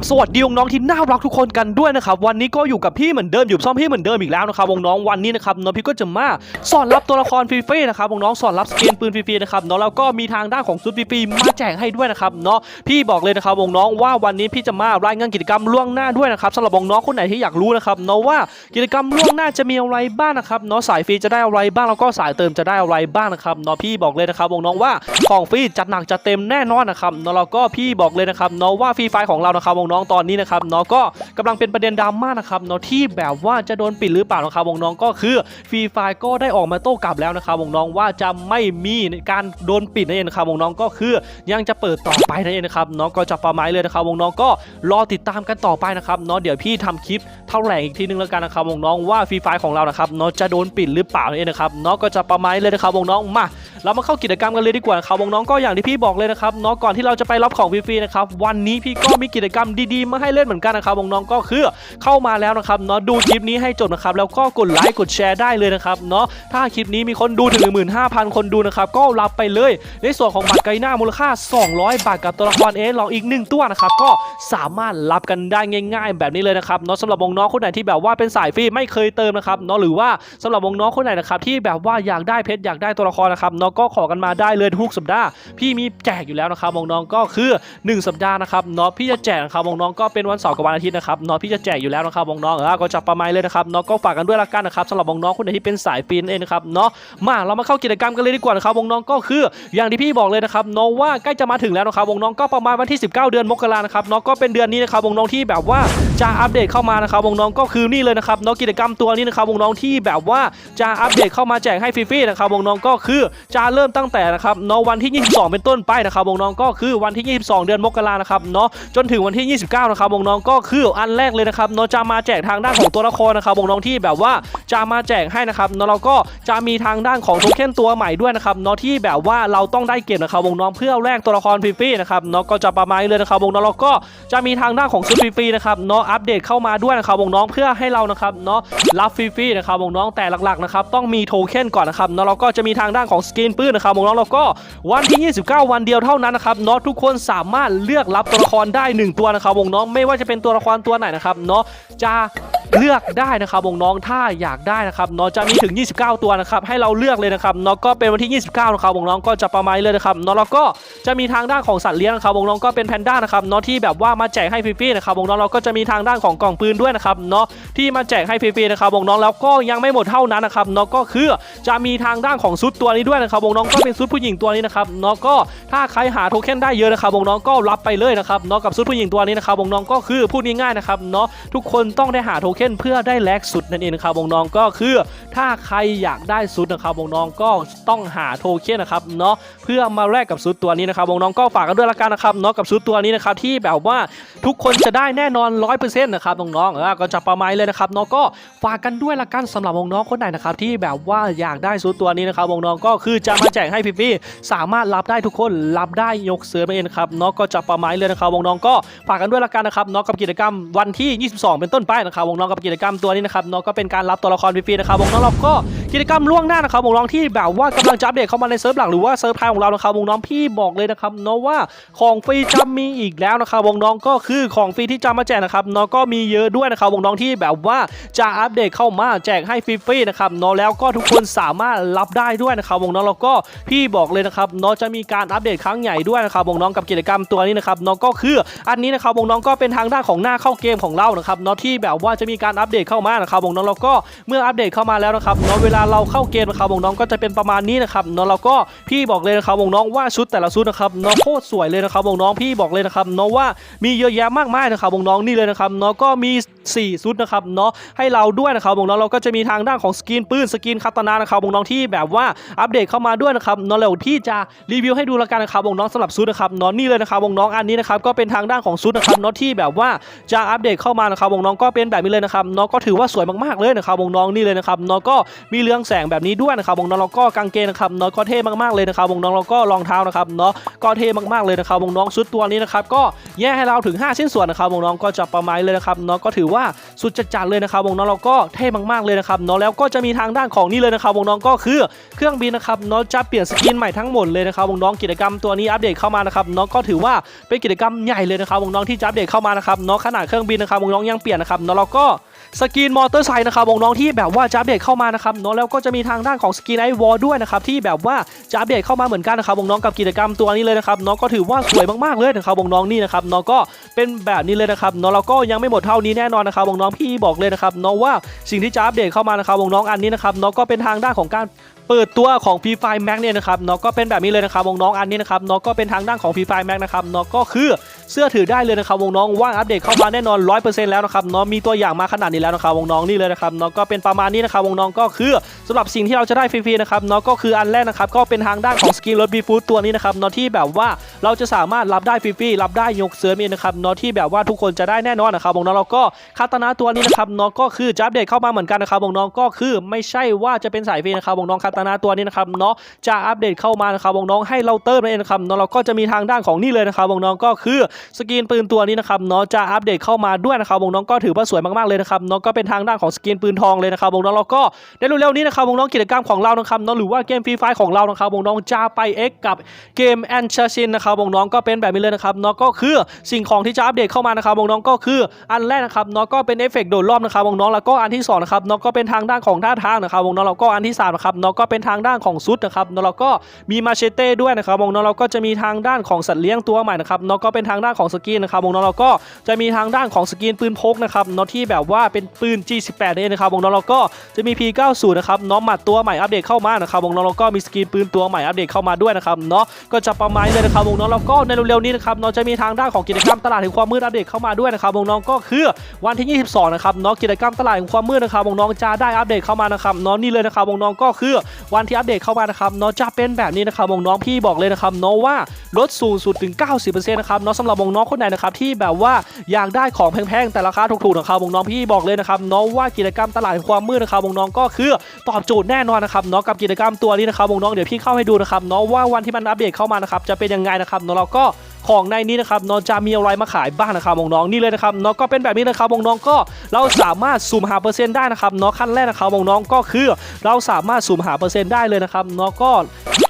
บสวัสดีน้องๆที่น่ารักทุกคนกันด้วยนะครับวันนี้ก็อยู่กับพี่เหมือนเดิมอยู่ซ่อมพี่เหมือนเดิมอีกแล้วนะครับวงน้องวันนี้นะครับน้องพี่ก็จะมาสอนรับตัวละครฟรีๆนะครับวงน้องสอนรับสกินปืนฟรีๆนะครับเนาะแล้วก็มีทางด้านของซุปฟรีๆมาแจกให้ด้วยนะครับเนาะพี่บอกเลยนะครับวงน้องว่าวันนี้พี่จะมารายงานกิจกรรมล่วงหน้าด้วยนะครับสำหรับวงน้องคนไหนที่อยากรู้นะครับเนาะว่ากิจกรรมล่วงหน้าจะมีอะไรบ้างนะครับเนาะสายฟรีจะได้อะไรบ้างแล้วก็สายเติมจะได้อะไรบ้างนะครับเนาะพี่บอกเลยนะครับน้องว่าของฟรีจัดหนักจัดเต็มแน่นอนนะครับเนาะแล้วก็พี่บอกเลยนะครับเนาะว่าฟรีไฟของเรานะครับน้องตอนนี้นะครับเนาะก็กำลังเป็นประเด็นดราม่านะครับเนาะที่แบบว่าจะโดนปิดหรือเปล่านะครับวงน้องก็คือฟรีไฟล์ก็ได้ออกมาโต้กลับแล้วนะครับวงน้องว่าจะไม่มีการโดนปิดนั่นเองนะครับวงน้องก็คือยังจะเปิดต่อไปนั่นเองนะครับเนาะก็จะประมาณเลยนะครับวงน้องก็รอติดตามกันต่อไปนะครับเนาะเดี๋ยวพี่ทำคลิปเท่าแหล่งอีกทีนึงแล้วกันนะครับวงน้องว่าฟรีไฟล์ของเรานะครับเนาะจะโดนปิดหรือเปล่านั่นเองนะครับเนาะก็จะประมาณเลยนะครับวงน้องมา เรามาเข้ากิจกรรมกันเลยดีกว่าครับน้องก็อย่างที่พี่บอกเลยนะครับเนาะก่อนที่เราจะไปรับของฟรีๆนะครับวันนี้พี่ก็มีกิจกรรมดีๆมาให้เล่นเหมือนกันนะครับน้องก็คือเข้ามาแล้วนะครับเนาะดูคลิปนี้ให้จบนะครับแล้วก็กดไลค์กดแชร์ได้เลยนะครับเนาะถ้าคลิปนี้มีคนดูถึง 15,000 คนดูนะครับก็รับไปเลย ในส่วนของบัตรไกหน้ามูลค่า 200 บาทกับตัวละครเอสลองอีกหนึ่งตัวนะครับก็สามารถรับกันได้ง่าย ๆ แบบนี้เลยนะครับเนาะสำหรับน้องคนไหนที่แบบว่าเป็นสายฟรีไม่เคยเติมนะครับเนาะหรือว่าสำหรับน้องคนไหนนะครับที่แบบว่าอยากได้เพชรอยากได้ตัวละครนะครับเนาะก็ขอกันมาได้เลยทุกสัปดาห์พี่มีแจกอยู่แล้วนะครับน้องๆก็คือ 1 สัปดาห์นะครับเนาะพี่จะแจกนะครับน้องๆก็เป็นวันเสาร์กับวันอาทิตย์นะครับเนาะพี่จะแจกอยู่แล้วนะครับน้องๆเออก็จะประมาณเลยนะครับเนาะก็ฝากกันด้วยละกันนะครับสำหรับน้องๆคนไหนที่เป็นสายปีนเองนะครับเนาะมาเรามาเข้ากิจกรรมกันเลยดีกว่านะครับน้องๆก็คือ อย่างที่พี่บอกเลยนะครับเนาะว่าใกล้จะมาถึงแล้วนะครับน้องๆก็ประมาณวันที่ 19 เดือนมกรานะครับเนาะก็เป็นเดือนนี้นะครับน้องๆที่แบบว่าจะอัปเดตเข้ามานะครับน้องๆก็คือนี่เลยนะครับเนาะกิจกรรมตัวนี้นะครับน้องๆที่แบบว่าจะอัปเดตเข้ามาแจกให้ฟรีๆนะครับน้องๆก็คือจะเริ่มตั้งแต่นะครับเนาะวันที่ 22 เป็นต้นไปนะครับวงน้องก็คือวันที่ 22 เดือนมกรานะครับเนาะจนถึงวันที่ 29 นะครับวงน้องก็คืออันแรกเลยนะครับเนาะจะมาแจกทางด้านของตัวละครนะครับวงน้องที่แบบว่าจะมาแจกให้นะครับเนาะเราก็จะมีทางด้านของโทเค็นตัวใหม่ด้วยนะครับเนาะที่แบบว่าเราต้องได้เก็บนะครับวงน้องเพื่อแลกตัวละครฟรีๆนะครับเนาะก็จะประมาณนี้เลยนะครับวงน้องๆแล้วก็จะมีทางด้านของชุดฟรีๆนะครับเนาะอัปเดตเข้ามาด้วยนะครับวงน้องเพื่อให้เรานะครับเนาะรับฟรีๆนะครับน้องๆแต่หลักๆนะครับต้องมีโทเค็นก่อนนะครับเนาะเราก็จะมีทางด้านของสกินปืนนะครับน้องแล้วก็วันที่ 29 วันเดียวเท่านั้นนะครับเนาะทุกคนสามารถเลือกรับตัวละครได้ 1 ตัวนะครับน้องไม่ว่าจะเป็นตัวละครตัวไหนนะครับเนาะจะ เลือกได้นะครับน้องถ้าอยากได้นะครับเนาะจะมีถึง 29 ตัวนะครับให้เราเลือกเลยนะครับเนาะก็เป็นวันที่ 29นะครับน้องก็จะประมาณนี้เลยนะครับนาะแล้วก็จะมีทางด้านของสัตว์เลี้ยงนะครับน้องก็เป็นแพนด้านะครับเนาะที่แบบว่ามาแจกให้ฟรีๆนะครับน้องเราก็จะมีทางด้านของกล่องปืนด้วยนะครับเนาะที่มาแจกให้ฟรีๆนะครับน้องแล้วก็ยังไม่หมดเท่านั้นนะครับเนาะก็คือจะมีทางด้านของซุดตัวนี้ด้วยนะครับน้องก็เป็นซุดผู้หญิงตัวนี้นะครับเนาะก็ถ้าใครหาโทเค็นได้เยอะนะครับน้องก็รับไปเลยนะครับเนาะกับซุดผู้หญิงตัวนี้นะครับน้องก็คือพูดง่ายๆนะครับเนาะทุกคนต้องได้หาโทเค็นเพื่อได้แลกสุดนั่นเองนะครับน้องก็คือ ถ้าใครอยากได้สุดนะครับน้องก็ต้องหาโทเค็นนะครับเนาะ พื่อมาแลกกับซุดตัวนี้นะครับวงน้องก็ฝากกันด้วยละกันนะครับเนาะกับซุดตัวนี้นะครับที่แบบว่าทุกคนจะได้แน่นอน100%นะครับน้องๆเออก็จะประมาณเลยนะครับเนาะก็ฝากกันด้วยละกันสำหรับวงน้องคนไหนนะครับที่แบบว่าอยากได้ซุดตัวนี้นะครับวงน้องก็คือจะมาแจกให้ฟรีๆสามารถรับได้ทุกคนรับได้ยกเสือมาเองครับเนาะก็จะประมาณเลยนะครับวงน้องก็ฝากกันด้วยละกันนะครับเนาะกับกิจกรรมวันที่ 22 เป็นต้นไปนะครับวงน้องกับกิจกรรมตัวนี้นะครับเนาะก็เป็นการรับตัวละครฟรีๆนะครับน้องเราก็ กิจกรรมล่วงหน้านะครับน้องที่แบบว่ากำลังจะอัปเดตเข้ามาในเซิร์ฟหลักหรือว่าเซิร์ฟไทยของเรานะครับน้องพี่บอกเลยนะครับเนาะว่าของฟรีจะมีอีกแล้วนะครับวงน้องก็คือของฟรีที่จะมาแจกนะครับเนาะก็มีเยอะด้วยนะครับวงน้องที่แบบว่าจะอัปเดตเข้ามาแจกให้ฟรีๆนะครับเนาะแล้วก็ทุกคนสามารถรับได้ด้วยนะครับวงน้องแล้วก็พี่บอกเลยนะครับเนาะจะมีการอัปเดตครั้งใหญ่ด้วยนะครับวงน้องกับกิจกรรมตัวนี้นะครับเนาะก็คืออันนี้นะครับวงน้องก็เป็นทางด้านของหน้าเข้าเกมของเรานะครับเนาะที่แบบว่าจะมีการอัปเดตเข้ามานะครับน้องแล้วก็เมื่ออัปเดตเข้ามาแล้วนะครับเนาะเวลาเราเข้าเกมนะครับน้องก็จะเป็นประมาณนี้นะครับเนาะเราก็พี่บอกเลยนะครับน้องว่าชุดแต่ละชุดนะครับเนาะโคตรสวยเลยนะครับน้องพี่บอกเลยนะครับเนาะว่ามีเยอะแยะมากมายนะครับน้องนี่เลยนะครับเนาะก็มี4 ชุดนะครับเนาะให้เราด้วยนะครับน้องเราก็จะมีทางด้านของสกินปืนสกินคาตานานะครับน้องที่แบบว่าอัปเดตเข้ามาด้วยนะครับเนาะแล้วที่จะรีวิวให้ดูล้วกันนะครับน้องสำหรับชุดนะครับเนาะนี่เลยนะครับน้องอันนี้นะครับก็เป็นทางด้านของชุดนะครับเนาะที่แบบว่าจะอัปเดตเข้ามานะครับน้องก็เป็นแบบนี้เลยนะครับเนาะก็ถือว่าสวยมากๆเลยนะครับน้องนี่เลยนะครับเนาะก็มีเรืองแสงแบบนี้ด้วยนะครับน้องๆแล้วก็กางเกงนะครับเนาะก็เท่มากๆเลยนะครับน้องๆแล้วก็รองเท้านะครับเนาะก็เท่มากๆเลยนะครับน้องชุดตัวนี้นะครับก็แยกให้เราถึง 5 ชิ้นส่วนนะครับน้องก็จะประมาณเลยนะครับเนาะก็ถือว่าว่าสุดจัดเลยนะครับวงน้องเราก็เท่มากๆเลยนะครับเนาะแล้วก็จะมีทางด้านของนี่เลยนะครับวงน้องก็คือเครื่องบินนะครับเนาะจะเปลี่ยนสกินใหม่ทั้งหมดเลยนะครับวงน้องกิจกรรมตัวนี้อัปเดตเข้ามานะครับเนาะก็ถือว่าเป็นกิจกรรมใหญ่เลยนะครับวงน้องที่จะอัปเดตเข้ามานะครับเนาะขนาดเครื่องบินนะครับวงน้องยังเปลี่ยนนะครับเนาะเราก็ สกินมอเตอร์ไซค์นะครับวงน้องที่แบบว่าจะอัปเดตเข้ามานะครับเนาะแล้วก็จะมีทางด้านของสกินไอวอลด้วยนะครับที่แบบว่าจะอัปเดตเข้ามาเหมือนกันนะครับวงน้องกับกิจกรรมตัวนี้เลยนะครับเนาะก็ถือว่าสวยมากๆเลยนะครับวงน้องนี่นะครับเนาะก็เป็นแบบนี้เลยนะครับเนาะเราก็ยังไม่หมดเท่านี้แน่นอนนะครับวงน้องพี่บอกเลยนะครับเนาะว่าสิ่งที่จะอัปเดตเข้ามานะครับวงน้องอันนี้นะครับเนาะก็เป็นทางด้านของการเปิดตัวของ p ีไฟ Max เนี่ยนะครับเนาะก็เป็นแบบนี้เลยนะครับวงน้องอันนี้นะครับเนาะก็เป็นทางด้านของ p ีไฟ Max นะครับเนาะก็คือ เสื้อถือได้เลยนะครับวงน้องว่างอัปเดตเข้ามาแน่นอน 100%แล้วนะครับเนาะมีตัวอย่างมาขนาดนี้แล้วนะครับวงน้องนี่เลยนะครับเนาะก็เป็นประมาณนี้นะครับวงน้องก็คือสำหรับสิ่งที่เราจะได้ฟรีๆนะครับเนาะก็คืออันแรกนะครับก็เป็นทางด้านของสกินรถบีฟูดตัวนี้นะครับเนาะที่แบบว่าเราจะสามารถรับได้ฟรีๆรับได้ยกเสื้อมีนะครับเนาะที่แบบว่าทุกคนจะได้แน่นอนนะครับวงน้องเราก็คาตนะตัวนี้นะครับเนาะก็คือจะอัปเดตเข้ามาเหมือนกันนะครับวงน้องก็คือไม่ใช่ว่าจะเป็นสายฟรีนะครับวงน้องคาตนะตัวนี้นะครับเนาะจะอัปเดตเข้ามานะครับวงน้องให้เราเติมนั่นเองนะครับเนาะเราก็จะมีทางด้านของนี่เลยนะครับวงน้องก็คือสกินปืนตัวนี้นะครับเนาะจะอัปเดตเข้ามาด้วยนะครับวงน้องก็ถือว่าสวยมากๆเลยนะครับเนาะก็เป็นทางด้านของสกินปืนทองเลยนะครับวงน้องเราก็ในเร็วนี้นะครับวงน้องกิจกรรมของเรานะครับเนาะหรือว่าเกมฟรีไฟของเรานะครับวงน้องจะไป X กับเกมแอนชาชินนะครับวงน้องก็เป็นแบบนี้เลยนะครับเนาะก็คือสิ่งของที่จะอัปเดตเข้ามานะครับวงน้องก็คืออันแรกนะครับเนาะก็เป็นเอฟเฟกต์โดดรอบนะครับวงน้องแล้วก็อันที่สองนะครับเนาะก็เป็นทางด้านของท่าทางนะครับวงน้องเราก็อันที่สามนะครับเนาะก็เป็นทางด้านของซุดนะครับเนาะเราก็มีมาเชเต้ด้วยนะครับวงน้องเราก็จะมีทางด้านของสัตว์เลี้ยงตัวใหม่นะครับเนาะก็เป็นทางด้านของสกินนะครับวงน้องเราก็จะมีทางด้านของสกินปืนพกนะครับเนาะที่แบบว่าเป็นปืน G18 นี่นะครับวงน้องเราก็จะมี P90 นะครับเนาะหมัดตัวใหม่อัปเดตเข้ามานะครับวงน้องเราก็มีสกินปืนตัวใหม่อัปเดตเข้ามาด้วยนะครับเนาะก็จะประมาณนี้เลยนะครับวงน้องเราก็ในเร็วๆนี้นะครับเนาะจะมีทางด้านของกิจกรรมตลาดแห่งความมืดอัปเดตเข้ามาด้วยนะครับวงน้องก็คือวันที่ 22 นะครับเนาะกิจกรรมตลาดแห่งความมืดนะครับวงน้องจะได้อัปเดตเข้ามานะครับเนาะนี่เลยนะครับวงน้องก็คือวันที่อัปเดตเข้ามานะครับเนาะจะเป็นแบบนี้นะครับวงน้องพี่บอกเลยนะครับเนาะว่าลดสูงสุดถึง 90%นะครับเนาะสำหรับวงน้องคนไหนนะครับที่แบบว่าอยากได้ของแพงๆแต่ราคาถูกๆนะครับวงน้องพี่บอกเลยนะครับน้องว่ากิจกรรมตลาดความมืดนะครับวงน้องก็คือตอบโจทย์แน่นอนนะครับน้องกับกิจกรรมตัวนี้นะครับวงน้องเดี๋ยวพี่เข้าให้ดูนะครับน้องว่าวันที่มันอัปเดตเข้ามานะครับจะเป็นยังไงนะครับน้องเราก็ ของในนี้นะครับน้องจะมีอะไรมาขายบ้างนะครับน้องนี่เลยนะครับน้องก็เป็นแบบนี้นะครับน้องก็เราสามารถสุ่มหาเปอร์เซ็นต์ได้นะครับน้องขั้นแรกนะครับน้องก็คือ เราสามารถสุ่มหาเปอร์เซ็นต์ได้เลยนะครับน้องก็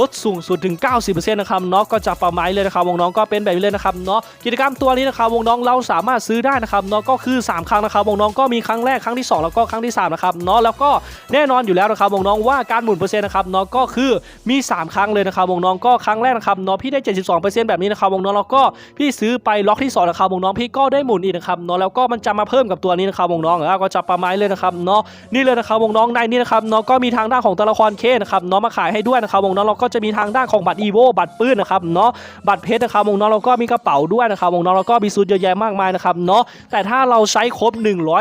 ลดสูงสุดถึง 90%นะครับน้องก็จะประมาณเลยนะครับน้องก็เป็นแบบนี้เลยนะครับเนาะกิจกรรมตัวนี้นะครับน้องเราสามารถซื้อได้นะครับน้องก็คือ 3 ครั้งนะครับน้องก็มีครั้งแรกครั้งที่ 2 แล้วก็ครั้งที่3นะครับเนาะแล้วก็แน่นอนอยู่แล้วนะครับน้องๆว่าการหมุนเปอร์เซ็นต์นะครับน้องก็คือมี 3 ครั้งเลยนะครับน้องก็ครั้งแรกนะครับน้องพี่ได้ 72%แบบนี้นะครับน้องแล้วก็พี่ซื้อไปล็อกที่2นะครับวงน้องพี่ก็ได้หมุนอีกนะครับเนาะแล้วก็มันจะมาเพิ่มกับตัวนี้นะครับวงน้องๆแล้วก็จะประมาณเลยนะครับเนาะนี่เลยนะครับวงน้องในนี้นะครับเนาะก็มีทางด้านของตัวละครเคนะครับเนาะมาขายให้ด้วยนะครับวงน้องเราก็จะมีทางด้านของบัตรอีโวบัตรปื้นนะครับเนาะบัตรเพชรนะครับวงน้องเราก็มีกระเป๋าด้วยนะครับวงน้องเราก็มีซูดเยอะแยะมากมายนะครับเนาะแต่ถ้าเราใช้ครบ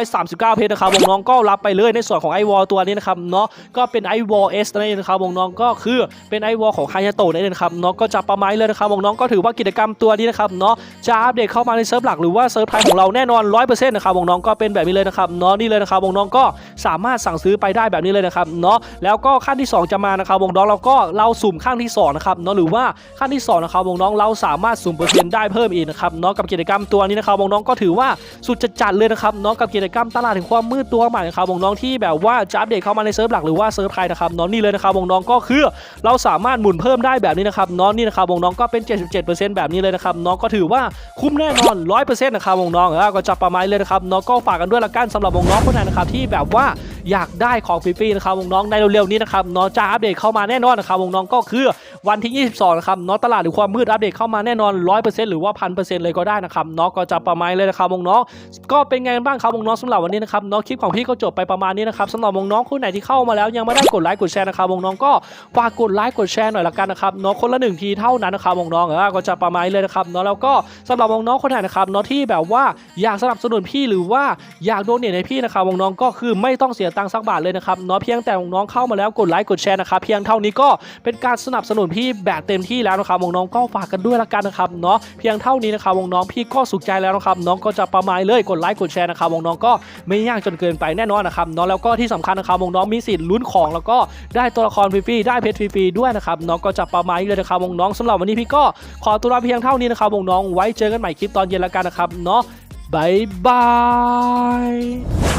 139 เพชรนะครับน้องก็รับไปเลยในส่วนของไอวอลตัวนี้นะครับเนาะก็เป็นไอวอลเอสนั่นเองนะครับน้องก็คือเป็นไอวอลของคายาโตะนั่นเองนะครับเนาะก็จะประมาณเลยนะครับน้องก็ถือว่ากิจกรรมตัวนี้นะครับเนาะจะอัปเดตเข้ามาในเซิร์ฟหลักหรือว่าเซิร์ฟไทยของเราแน่นอน100%นะครับวงน้องก็เป็นแบบนี้เลยนะครับเนาะนี่เลยนะครับวงน้องก็สามารถสั่งซื้อไปได้แบบนี้เลยนะครับเนาะแล้วก็ขั้นที่ 2 จะมานะครับวงน้องเราก็เราสุ่มขั้นที่2นะครับเนาะหรือว่าขั้นที่2นะครับวงน้องเราสามารถสุ่มเปอร์เซ็นต์ได้เพิ่มอีกนะครับเนาะกับกิจกรรมตัวนี้นะครับวงน้องก็ถือว่าสุดจะจัดเลยนะครับเนาะกับกิจกรรมตลาดแห่งความมืดตัวใหม่นะครับวงน้องที่แบบว่าจะอัปเดตเข้ามาในเซิร์ฟหลักหรือว่าเซิร์ฟไทยนะครับเนาะนี่เลยนะครับน้องก็คือเราสามารถหมุนเพิ่มได้แบบนี้นะครับเนาะนี่นะครับน้องก็เป็น 77%แบบนี้เลยนะครับน้องก็ถือว่าคุ้มแน่นอน100%นะครับวงน้องก็จะประมาณเลยนะครับน้องก็ฝากกันด้วยละกันสำหรับวงน้องคนไหนนะครับที่แบบว่าอยากได้ของฟรีๆนะครับวงน้องในเร็วๆนี้นะครับน้องจะอัปเดตเข้ามาแน่นอนนะครับวงน้องก็คือ วันที่ 22 นะครับน้องตลาดหรือความมืดอัปเดตเข้ามาแน่นอน 100%หรือว่า1,000%เซ็นต์เลยก็ได้นะครับน้องก็จะประมาณเลยนะครับน้องก็เป็นไงบ้างครับน้องสำหรับวันนี้นะครับน้องคลิปของพี่ก็จบไปประมาณนี้นะครับสำหรับน้องคนไหนที่เข้ามาแล้วยังไม่ได้กดไลค์กดแชร์นะครับน้องก็ฝากกดไลค์กดแชร์หน่อยละกันนะครับน้องคนละหนึ่งทีเท่านั้นนะครับน้องเออก็จะประมาณเลยนะครับเนาะแล้วก็สำหรับน้องคนไหนนะครับเนาะที่แบบว่าอยากสนับสนุนพี่หรือว่าอยากโดเนทให้พี่นะครับน้องก็คือไม่ต้องเสียตังค์สักบาทเลยนะครับเนาะเพียงแต่น้องเข้ามาแล้วกดไลค์กดแชร์นะครับเพียงเท่านี้ก็เป็นการสนับสนุนพี่แบบเต็มที่แล้วนะครับวงน้องก็ฝากกันด้วยละกันนะครับเนาะเพียงเท่านี้นะครับวงน้องพี่ก็สุขใจแล้วนะครับน้องก็จะประมาณเลยกดไลค์กดแชร์นะครับวงน้องก็ไม่ยากจนเกินไปแน่นอนนะครับเนาะแล้วก็ที่สำคัญนะครับวงน้องมีสิทธิ์ลุ้นของ แล้วก็ได้ตัวละครฟรีๆได้เพชรฟรีๆด้วยนะครับน้องก็จะประมาณเลยนะครับวงน้องๆสำหรับวันนี้พี่ก็ขอตัวลาเพียงเท่านี้นะครับวงน้องไว้เจอกันใหม่คลิปตอนเย็นล้วกันนะครับเนาะบายบาย